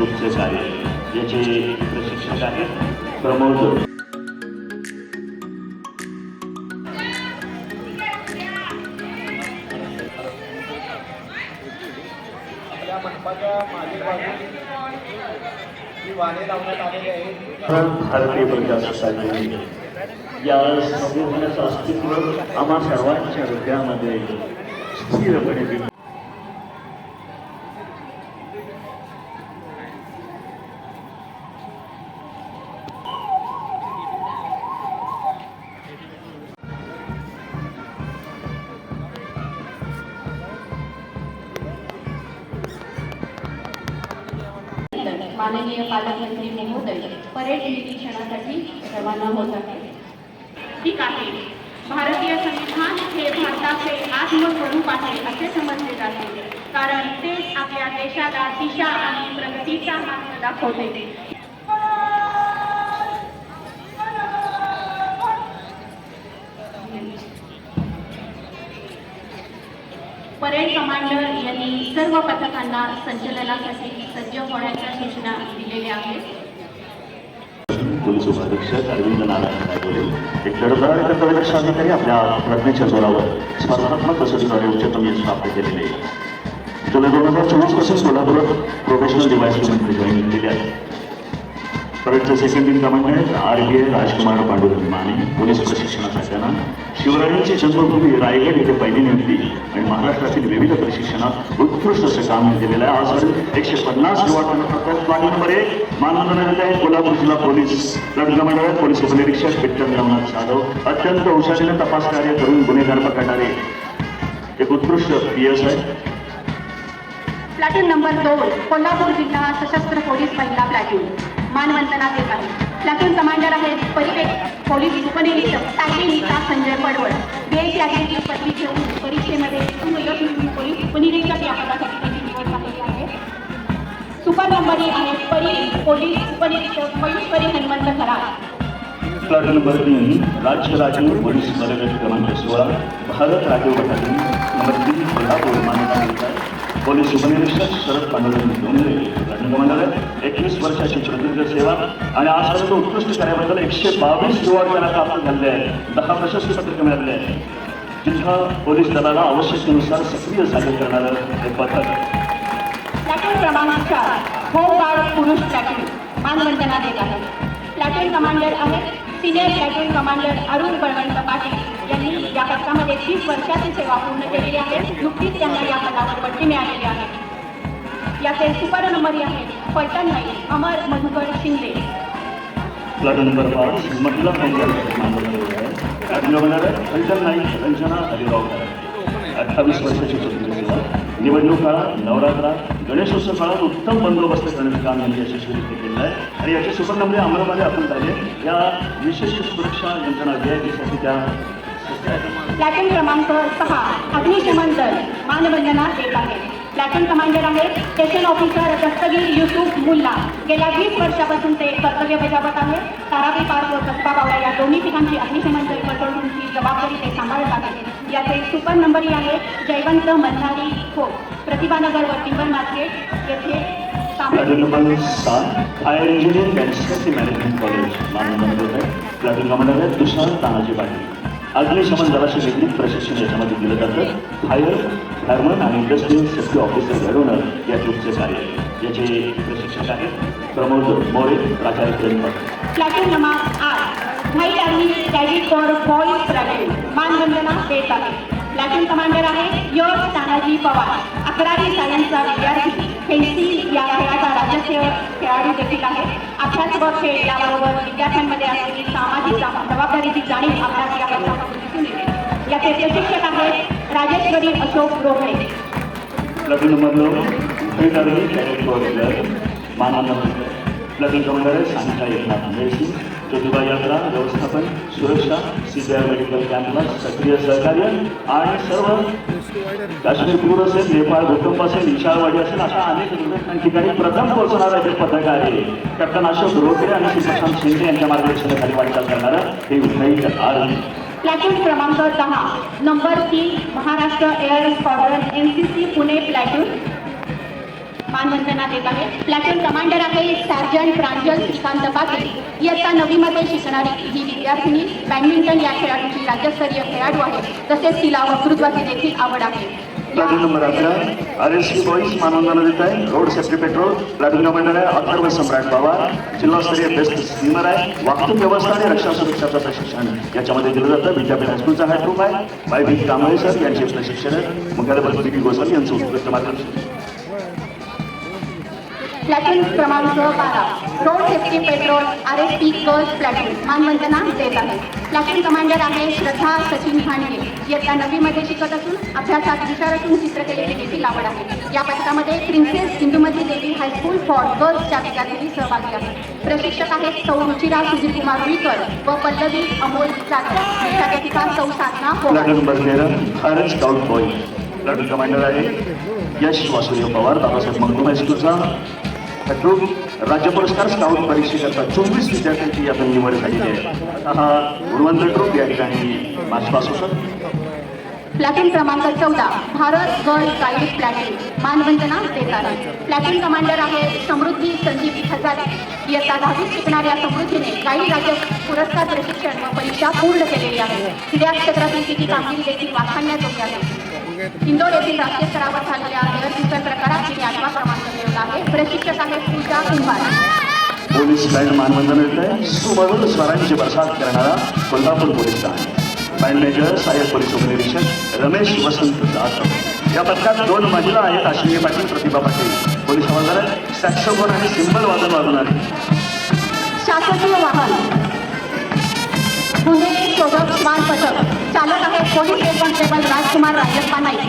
ग्रुपचे कार्य याचे प्रशिक्षक आहेत प्रमोद भारतीय प्रजासत्ताक या संविधानाचं अस्तित्व आम्हा सर्वांच्या हृदयामध्ये स्थिरपणे माननीय पालकमंत्री महोदय परेड निरीक्षणासाठी रवाना होत आहे. ठीक आहे. भारतीय संविधान हे भारताचे आत्मस्वरूप आहे असे समजले जाते. कारण तेच आपल्या देशाला दिशा आणि प्रगतीचा मार्ग दाखवते. परेड कमांडर यांनी सर्व पथकांना संचलनासाठी सज्ज होण्याच्या सूचना दिलेल्या आहेत. पोलीस उपाधीक्षक अरविंद नारायण एक लढदार अधिकारी आपल्या प्रज्ञेच्या जोरावर स्पर्धात्मक कसोटीद्वारे उच्चतम यश प्राप्त केलेले. जुलै दोन हजार चोवीसपासून सोलापुरात प्रोफेशनल डिवाइस जॉईन केलेले आहे. परेडचे second in commandant R B I Rajkumar Pandurang Mane police प्रशिक्षणासाठी शिवरायांची जन्मभूमी रायगड येथे पहिली नेमली आणि महाराष्ट्रातील विविध प्रशिक्षणात उत्कृष्ट असं काम केलेलं आहे. आज एकशे पन्नास नंबर एक मानवंदना आहे कोल्हापूर जिल्हा पोलीस. फ्लड पोलीस उपनिरीक्षक विठ्ठल रमनाथ जाधव. अत्यंत हुशारीने तपास कार्य करून गुन्हेगार पकडणारे एक उत्कृष्ट पी एस आहे. प्लॅटून नंबर दोन कोल्हापूर जिल्हा सशस्त्र पोलीस महिला प्लॅटून मानवंदना देत आहे. प्लॅटून कमांडर आहेत परिवेश पोलीस उपनिरीक्षक टायटे नीता संजय पडवळ. बीएस यादीची पदवी घेऊन परीक्षेमध्ये पोलीस उपनिरीक्षक या पदासाठी त्यांची निवड झालेली आहे. सुपर आहेत परी पोलीस उपनिरीक्षक महेश्वरी हनुमंत खरात. फ्लॅट नंबर तीन राज्य राजीव पोलीस बलगट क्रमांक सोळा भारत राजीव गटातील नंबर तीन कोल्हापूर मान्यता पोलीस उपनिरीक्षक शरद पांडुरंग डोंगरे फ्लॅट एकवीस वर्षाची प्रदीर्घ सेवा आणि आजपर्यंत उत्कृष्ट कार्याबद्दल एकशे बावीस युवा त्यांना प्राप्त झाले आहे. दहा प्रशस्ती पत्रके मिळाले आहे जिल्हा पोलीस दलाला आवश्यकतेनुसार सक्रिय सादर करणारं हे पथक. प्लॅटून क्रमांक चार होमगार्ड पुरुष प्लॅटून मानवंदना देत आहे. प्लॅटून कमांडर आहेत senior platoon commander Arun Balwant Patil यांनी या पथकामध्ये तीस वर्षाची सेवा पूर्ण केलेली आहे. नुकतीच त्यांना या पदावर बढती मिळालेली आहे. याचे सुपर नंबरी आहेत. पलटण नाईक अमर मधुकर शिंदे. फ्लॅट नंबर पाच महिला आहे. फलटण नाईक रंजना हरिराव अठ्ठावीस वर्षाची सेवा निवडणूक काळात नवरात्रात गणेशोत्सव काळात उत्तम बंदोबस्त करण्याचं काम यांनी यशस्वीरित्या केलेलं आहे. आणि याचे सुपर नंबरे अंमलामध्ये आपण झाले या विशेष सुरक्षा यंत्रणा व्यायासाठी त्या. प्लॅटून क्रमांक सहा अग्निशमन दल. मानवंदना देत आहे. प्लॅटून कमांडर आहेत स्टेशन ऑफिसर दस्तगीर युसुफ मुल्ला. गेल्या वीस वर्षापासून ते कर्तव्य बजावत आहेत तारावी पार्क व कसबा बावडा या दोन्ही ठिकाणची अग्निशमन दल कंट्रोल जबाबदारी ते सांभाळत आहेत याचे सुपर नंबरी आहेत जयवंत मल्हारी हो. प्रतिभानगर व टिंबर मार्केट येथे फ्लॅट नंबर सात fire engineering and safety management college मानवंदना नंबर आहे. फ्लॅट कमांडर आहे तुषार तानाजी पाटील. अग्निशमन दलाचे निगडीत प्रशिक्षण याच्यामध्ये दिलं जातं. फायर फायरमन आणि इंडस्ट्रियल सेफ्टी ऑफिसर घडवणं या ग्रुपचे कार्य याचे प्रशिक्षक आहेत प्रमोद मोरे प्राचार्य प्रेम पाटील प्लॅटून क्रमांक आठ. White army cadet for boys platoon मानवंदना देत आहे. प्लॅटून कमांडर आहे योग तानाजी पवार. अकरावी सायन्सचा विद्यार्थी. फेन्सिंग या खेळाचा राज्यस्तरीय खेळाडू देखील आहे. अभ्यास व खेळ याबरोबर विद्यार्थ्यांमध्ये येते प्रशिक्षक आहेत राजेश्वरी अशोक रोहणे. लग्न मधलो नऊ व्हाईट आर्मी कॅडेट फॉर मानवंदना कमांडर सांगता एकनाथ मेळसी ज्योतिबा यात्रा व्यवस्थापन सुरक्षा सीबीआय मेडिकल कॅम्पला सक्रिय सहकार्य आणि सर्व काश्मीर पूर असेल नेपाळ भूकंप असेल विशाळवाडी असेल अशा अनेक दुर्घटना ठिकाणी प्रथम पोहोचणारं जे पथक आहे. कॅप्टन अशोक रोकडे आणि श्री प्रशांत शिंदे यांच्या मार्गदर्शनाखाली वाटचाल करणारं हे व्हाईट आर्मी प्लॅटून क्रमांक दहा नंबर तीन Maharashtra air squadron N C C Pune platoon मानवंदना देत आहे. प्लॅटून कमांडर आहे सार्जंट प्रांजल श्रीकांत पाटील इयत्ता नववीमध्ये शिकणारी ही विद्यार्थिनी. बॅडमिंटन या खेळाडूची राज्यस्तरीय खेळाडू आहे. तसेच तिला वक्तृत्वाची देखील आवड आहे. प्लाटून नंबर अकरा. आर एस सी बॉईज मानवंदना देत आहे. Road safety patrol platoon commander आहे. अथर्व सम्राट पवार जिल्हास्तरीय बेस्ट स्विमर आहे. वाहतूक व्यवस्था आणि रक्षा सुरक्षाचं प्रशिक्षण याच्यामध्ये दिलं जातं. विद्यापीठ हायस्कूलचा हा ग्रुप आहे. बाय कांबळे सर यांचे प्रशिक्षण आहे. मुख्याध्यापक बी गोसावी यांचं उत्कृष्ट मार्गदर्शन. प्लॅटून क्रमांक बारा. Road safety patrol R S P girls platoon मानवंदना देत आहे. प्लॅटून कमांडर आहे श्रद्धा सचिन हांडगे इयत्ता नववीमध्ये शिकत असून अभ्यासात विचार असून चित्रकलेची देखील आवड आहे. या पथकामध्ये प्रिन्सेस इंदुमती देवी हायस्कूल फॉर गर्ल्सच्या विद्यार्थी सहभागी आहे. प्रशिक्षक आहेत सौ रुचिरा सुधीरकुमार विकर व पल्लवी अमोल जाधव. मुख्याध्यापिका सौ साधना प्लाटून कमांडर आहे यश वासुदेव पवार बाबासाहेब मंगळूर हायस्कूलचा हा राज्य पुरस्कार स्काउट परीक्षेकरता चोवीस विद्यार्थ्यांची यातून निवड झालेली आहे. आता हा गुणवंत ग्रुप या ठिकाणी मार्चपास होतं प्लॅटून क्रमांक चौदा भारत गर्ल गाईड प्लॅटिन मानवंदना देत आहे प्लॅटून कमांडर आहे समृद्धी संदीप हजारे. इयत्ता दहावीत शिकणाऱ्या समृद्धीने काही राज्य पुरस्कार प्रशिक्षण व परीक्षा पूर्ण केलेली आहे. क्रीडा क्षेत्रातील तिची कामगिरी देखील वाखाणण्याजोगी आहे. इंदोर येथील राष्ट्रीय स्तरावर झालेल्या एअर पिस्टल प्रकारात तिने आठवा क्रमांक मिळवला आहे. प्रशिक्षक आहे पूजा कुंभार. पोलीस बँड मानवंदन येत आहे. सुमधुर स्वरांची बरसात करणारा कोल्हापूर पोलीस ठाणे. बँड मेजर सहाय्यक पोलीस उपनिरीक्षक रमेश वसंत जाधव. या पथकात दोन महिला आहेत अश्विनी पाटील प्रतिभा पाटील. पोलीस हवालदार सॅक्सोफोन आणि सिंबल वादन वाजवणारे. शासकीय वाहन. Police head constable Rajkumar Rajappa Naik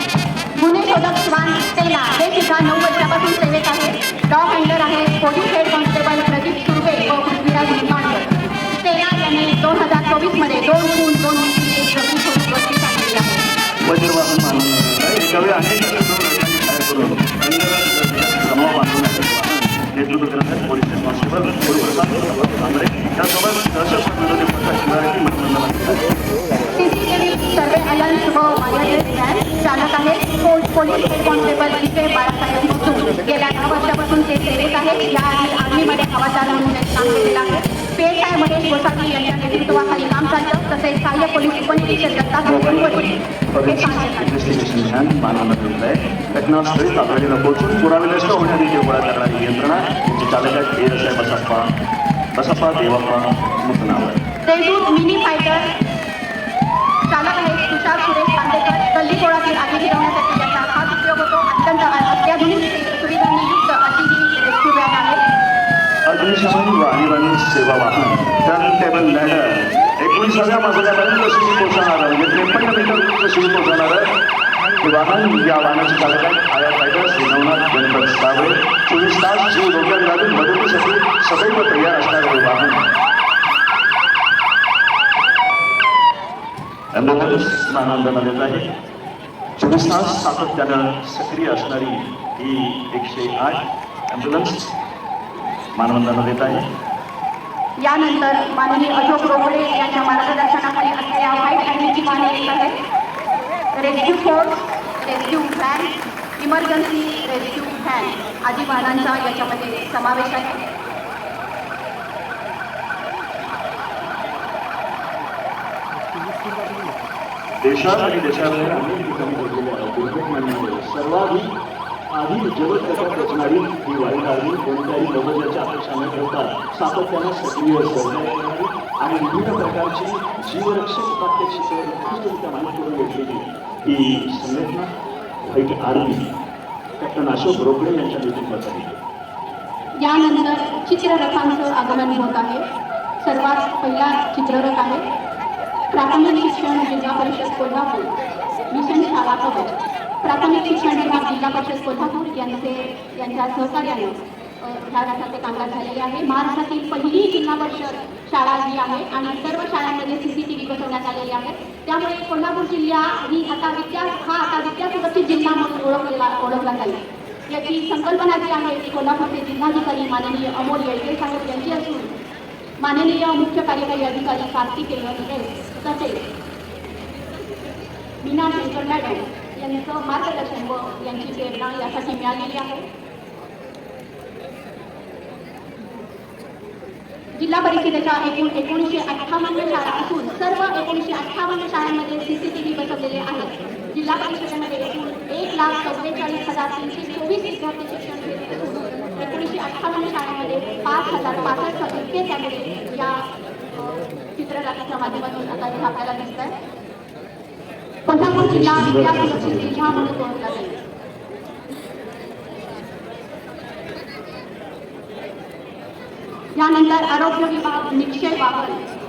गुन्हे शोधक श्वान सेना हे सुद्धा नऊ वर्षापासून सेवेत आहे. डॉग हँडलर आहे police head constable Pradeep Surve व पृथ्वीराज निंबाळकर. सेना यांनी दोन हजार चोवीसमध्ये दोन गुण दोन मुली एक जमीन सोडून आणलेली आहे. पीएस गोसावी यांच्या नेतृत्वाखाली काम चालतं तसेच सहाय्य पोलीस उपनिरीक्षक दत्ता हे आहे घटनास्थळी तातडीनं पोहोचून पुरावे नष्ट होण्याची गोळा करणारी यंत्रणा यांचे चालक आहेत बसप्पा बसप्पा देवप्पा देशदूत मिनी फायटर चालक आहेत तुषार सुरेश पांडेकर गल्ली पोळातील आगी याचा खास उपयोग होतो अत्यंत अत्याधुनिक सुविधांनी युक्त अशी ही रेस्क्यू व्हॅन आहे अग्निशमन व आणीबाणी सेवा वाहन टर्न टेबल लॅडर एकोणीसाव्या मजल्यापर्यंत सुरू पोहोचणार आहे. म्हणजे त्रेपन्न मीटर सुरू पोहोचणार आहे. वाहन या वाहनाचे चालक आहेत. फायर फायटर श्रीनवनाथ गणपत साबळे चोवीस तास जीव धोक्यात घालून मदतीसाठी सदैव तयार असणार हे वाहन. ॲम्ब्युलन्स मानवंदना देत आहे. चोवीस तास सातत्यानं सक्रिय असणारी ही एकशे आठ ॲम्ब्युलन्स मानवंदना देत आहे. यानंतर माननीय अशोक रोकडे यांच्या मार्गदर्शनाखाली असलेल्या व्हाईट अॅग्नीची वाहने येत आहेत rescue force rescue van emergency rescue van आदी वाहनांचा याच्यामध्ये समावेश आहे. देशात आणि देशाबाहेर अनेक ठिकाणी घडलेल्या दुर्घटनांमुळे सर्वाधिक आधी जगत जलदगटात रचणारी ही वाईट आर्मी कोणत्याही नवजाच्या अपेक्षा न ठेवता सातत्यानं सक्रिय सहकार्य करणारी आणि विविध प्रकारची जीवरक्षक प्रात्यक्षिक उत्कृष्टरित्या माहिती करून घेतलेली ही संघटना white army captain Ashok Rokade यांच्या नेतृत्वात नेतृत्वाखाली यानंतर चित्ररथांचं आगमन होत आहे. सर्वात पहिला चित्ररथ आहे. प्राथमिक शिक्षण जिल्हा परिषद कोल्हापूर मिशन शाळा कवच प्राथमिक शिक्षण विभाग जिल्हा परिषद कोल्हापूर यांचे यांच्या सहकार्याने ह्या रथाचे कामकाज झालेले आहे. महाराष्ट्रातील पहिली जिल्हा परिषद शाळा जी आहे आणि सर्व शाळांमध्ये सी सी टी व्ही बसवण्यात आलेली आहे. त्यामुळे कोल्हापूर जिल्हा ही आता विद्या हा आता विद्यासुरक्षित जिल्हा म्हणून ओळखलेला ओळखला जाईल. याची संकल्पना जी आहे ती कोल्हापूरचे जिल्हाधिकारी माननीय अमोल येळके साहेब यांची असून माननीय मुख्य कार्यकारी अधिकारी कार्तिक तसेच मीना शंकर मॅडम यांचं मार्गदर्शन व यांची प्रेरणा यासाठी मिळालेली आहे. जिल्हा परिषदेच्या एकूण एकोणीसशे अठ्ठावन्न शाळा असून सर्व एकोणीसशे अठ्ठावन्न शाळांमध्ये सीसीटीव्ही बसवलेले आहेत. जिल्हा परिषदेमध्ये एकूण एक लाख चौवेचाळीस हजार तीनशे चोवीस विद्यार्थी शिक्षण एकोणीसशे अठ्ठावन्न शाळांमध्ये पाच हजार पासष्ट इतके त्यामध्ये या चित्ररथाच्या माध्यमातून आता हे आपल्याला दिसत आहे जिल्हा विद्या सुरक्षित जिल्हा म्हणून ओळखला जाईल यानंतर आरोग्य विभाग निक्षय बाबत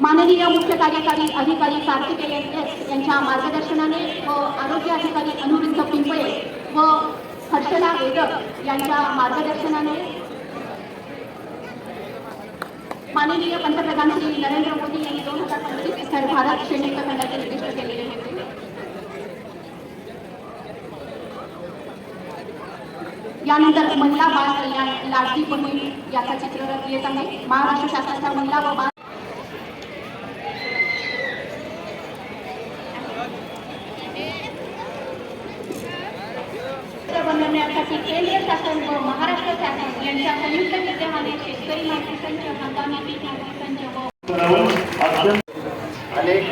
माननीय मुख्य कार्यकारी अधिकारी कार्तिकेयन एस यांच्या मार्गदर्शनाने व आरोग्य अधिकारी अनुरुद्ध पिंपळे व हर्षदा वेदक यांच्या मार्गदर्शनाने माननीय पंतप्रधान श्री नरेंद्र मोदी यांनी दोन हजार पंचवीस तर भारत संयुक्त खंडाचे निर्दिष्ट केलेले होते. यानंतर महिला बाल कल्याण लाडकी बहीण याचा चित्ररथ येत आहे. महाराष्ट्र शासनाच्या महिला व बाल बनवण्यासाठी केंद्र शासन व महाराष्ट्र शासन यांच्या संयुक्त विद्यमाने शेतकरी माहिती संच हंगामी पीक माहिती संच अनेक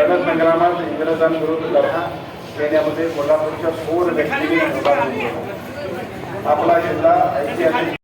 रणसंग्रामात इंग्रजांविरुद्ध लढा देण्यामध्ये कोल्हापूरच्या थोर व्यक्तीने आपला जिल्हा ऐतिहासिक